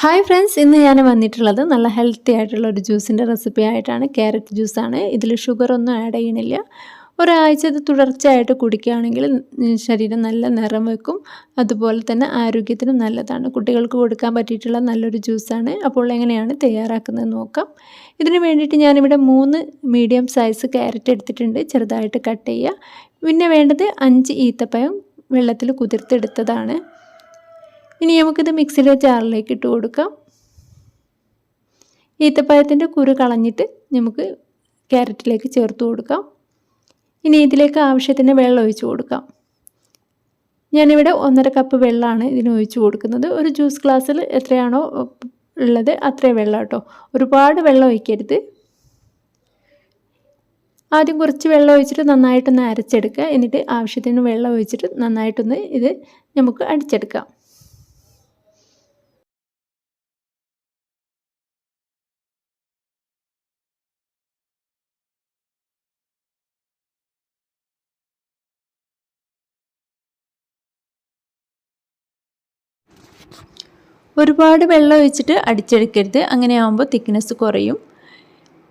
Hi friends ഇന്ന് ഞാൻ വന്നിട്ടുള്ളത് നല്ല ഹെൽത്തി ആയിട്ടുള്ള ഒരു ജ്യൂസിന്റെ റെസിപ്പി ആയിട്ടാണ്. ക്യാരറ്റ് ജ്യൂസാണ് ഇതിൽ ഷുഗറൊന്നും ആഡ് ചെയ്യണില്ല ഒരാഴ്ച ഇത് തുടർച്ചയായിട്ട് കുടിക്കുകയാണെങ്കിൽ ശരീരം നല്ല നിറം വെക്കും. അതുപോലെ തന്നെ ആരോഗ്യത്തിനും നല്ലതാണ്. കുട്ടികൾക്ക് കൊടുക്കാൻ പറ്റിയിട്ടുള്ള നല്ലൊരു ജ്യൂസാണ് അപ്പോൾ എങ്ങനെയാണ് തയ്യാറാക്കുന്നത് നോക്കാം. ഇതിന് വേണ്ടിയിട്ട് ഞാനിവിടെ മൂന്ന് മീഡിയം സൈസ് ക്യാരറ്റ് എടുത്തിട്ടുണ്ട്. ചെറുതായിട്ട് കട്ട് ചെയ്യുക. പിന്നെ വേണ്ടത് അഞ്ച് ഈത്തപ്പഴം വെള്ളത്തിൽ കുതിർത്തെടുത്തതാണ്. ഇനി നമുക്കിത് മിക്സിയിലെ ജാറിലേക്ക് ഇട്ട് കൊടുക്കാം. ഈത്തപ്പഴത്തിന്റെ കുരു കളഞ്ഞിട്ട് നമുക്ക് ക്യാരറ്റിലേക്ക് ചേർത്ത് കൊടുക്കാം. ഇനി ഇതിലേക്ക് ആവശ്യത്തിന് വെള്ളം ഒഴിച്ച് കൊടുക്കാം. ഞാനിവിടെ ഒന്നര കപ്പ് വെള്ളമാണ് ഇതിന് ഒഴിച്ച് കൊടുക്കുന്നത്. ഒരു ജ്യൂസ് ഗ്ലാസ്സിൽ എത്രയാണോ ഉള്ളത് അത്രയും വെള്ളം കേട്ടോ. ഒരുപാട് വെള്ളം ഒഴിക്കരുത്. ആദ്യം കുറച്ച് വെള്ളം ഒഴിച്ചിട്ട് നന്നായിട്ടൊന്ന് അരച്ചെടുക്കുക. എന്നിട്ട് ആവശ്യത്തിന് വെള്ളം ഒഴിച്ചിട്ട് നന്നായിട്ടൊന്ന് ഇത് നമുക്ക് അടിച്ചെടുക്കാം. ഒരുപാട് വെള്ളം ഒഴിച്ചിട്ട് അടിച്ചെടുക്കരുത്. അങ്ങനെ ആകുമ്പോൾ തിക്നെസ് കുറയും.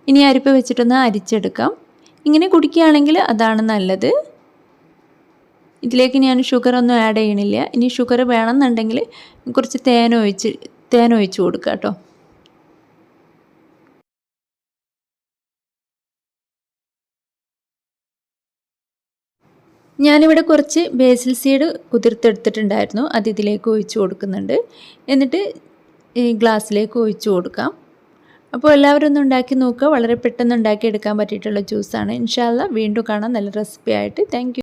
ഇനി അരിപ്പ് വെച്ചിട്ടൊന്ന് അരിച്ചെടുക്കാം. ഇങ്ങനെ കുടിക്കുകയാണെങ്കിൽ അതാണ് നല്ലത്. ഇതിലേക്ക് ഞാൻ ഷുഗർ ഒന്നും ആഡ് ചെയ്യണില്ല. ഇനി ഷുഗർ വേണമെന്നുണ്ടെങ്കിൽ കുറച്ച് തേൻ ഒഴിച്ച് തേൻ ഒഴിച്ച് കൊടുക്കുക കേട്ടോ ഞാനിവിടെ കുറച്ച് ബേസിൽ സീഡ് കുതിർത്തെടുത്തിട്ടുണ്ടായിരുന്നു. അത് ഇതിലേക്ക് ഒഴിച്ച് കൊടുക്കുന്നുണ്ട്. എന്നിട്ട് ഈ ഗ്ലാസ്സിലേക്ക് ഒഴിച്ച് കൊടുക്കാം. അപ്പോൾ എല്ലാവരും ഒന്ന് ഉണ്ടാക്കി നോക്കുക. വളരെ പെട്ടെന്ന് ഉണ്ടാക്കിയെടുക്കാൻ പറ്റിയിട്ടുള്ള ജ്യൂസാണ് ഇൻഷാല്ല വീണ്ടും കാണാം. നല്ല റെസിപ്പി ആയിട്ട്. താങ്ക്